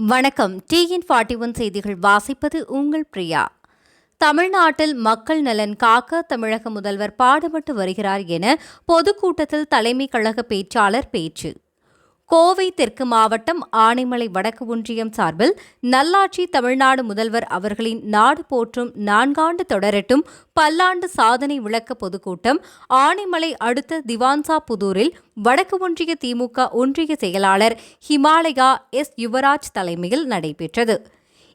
வணக்கம். TN forty one செய்திகள் வாசிப்பது உங்கள் பிரியா. தமிழ்நாட்டில் மக்கள் நலன் காக்க தமிழக முதல்வர் பாடுபட்டு வருகிறார் என பொதுக்கூட்டத்தில் தலைமை கழக பேச்சாளர் பேச்சு. கோவை தெற்கு மாவட்டம் ஆனைமலை வடக்கு ஒன்றியம் சார்பில் நல்லாட்சி தமிழ்நாடு முதல்வர் அவர்களின் நாடு போற்றும் நான்காண்டு தொடரட்டும் பல்லாண்டு சாதனை விளக்க பொதுக்கூட்டம் ஆனைமலை அடுத்த திவான்சா புதூரில் வடக்கு ஒன்றிய திமுக ஒன்றிய செயலாளர் ஹிமாலயா எஸ். யுவராஜ் தலைமையில் நடைபெற்றது.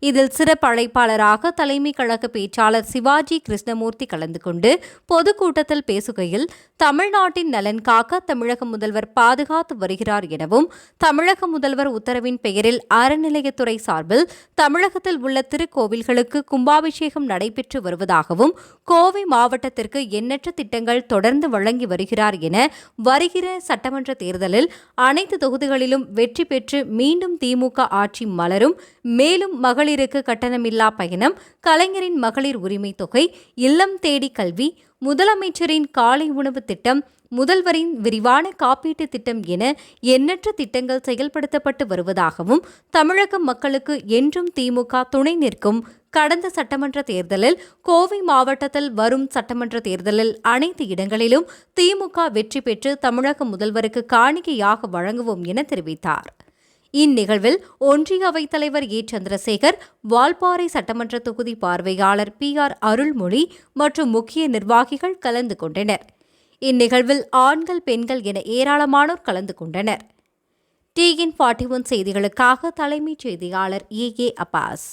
இதில் சிறப்பு அழைப்பாளராக தலைமை கழக பேச்சாளர் சிவாஜி கிருஷ்ணமூர்த்தி கலந்து கொண்டு பொதுக்கூட்டத்தில் பேசுகையில் தமிழ்நாட்டின் நலன் காக்க தமிழக முதல்வர் பாதுகாத்து வருகிறார் எனவும் தமிழக முதல்வர் உத்தரவின் பெயரில் அறநிலையத்துறை சார்பில் தமிழகத்தில் உள்ள திருக்கோவில்களுக்கு கும்பாபிஷேகம் நடைபெற்று வருவதாகவும் கோவை மாவட்டத்திற்கு எண்ணற்ற திட்டங்கள் தொடர்ந்து வழங்கி வருகிறார் என வருகிற சட்டமன்ற தேர்தலில் அனைத்து தொகுதிகளிலும் வெற்றி பெற்று மீண்டும் திமுக ஆட்சி மலரும் மேலும் மகளிர் மகளிருக்கு கட்டணமில்லா பயணம் கலைஞரின் மகளிர் உரிமை தொகை இல்லம் தேடி கல்வி முதலமைச்சரின் காலை உணவு திட்டம் முதல்வரின் விரிவான காப்பீட்டு திட்டம் என எண்ணற்ற திட்டங்கள் செயல்படுத்தப்பட்டு வருவதாகவும் தமிழக மக்களுக்கு என்றும் திமுக துணை நிற்கும். கடந்த சட்டமன்ற தேர்தலில் கோவை மாவட்டத்தில் வரும் சட்டமன்ற தேர்தலில் அனைத்து இடங்களிலும் திமுக வெற்றி பெற்று தமிழக முதல்வருக்கு காணிக்கையாக வழங்குவோம் என தெரிவித்தார். இந்நிகழ்வில் ஒன்றிய அவைத்தலைவர் ஏ. சந்திரசேகர் வால்பாறை சட்டமன்ற தொகுதி பார்வையாளர் பி. ஆர். அருள்மொழி மற்றும் முக்கிய நிர்வாகிகள் கலந்து கொண்டனர். இந்நிகழ்வில் ஆண்கள் பெண்கள் என ஏராளமானோர் கலந்து கொண்டனர். டிஎன் ஃபார்ட்டி ஒன் செய்திகளுக்காக தலைமைச் செய்தியாளர் ஏ. ஏ அப்பாஸ்.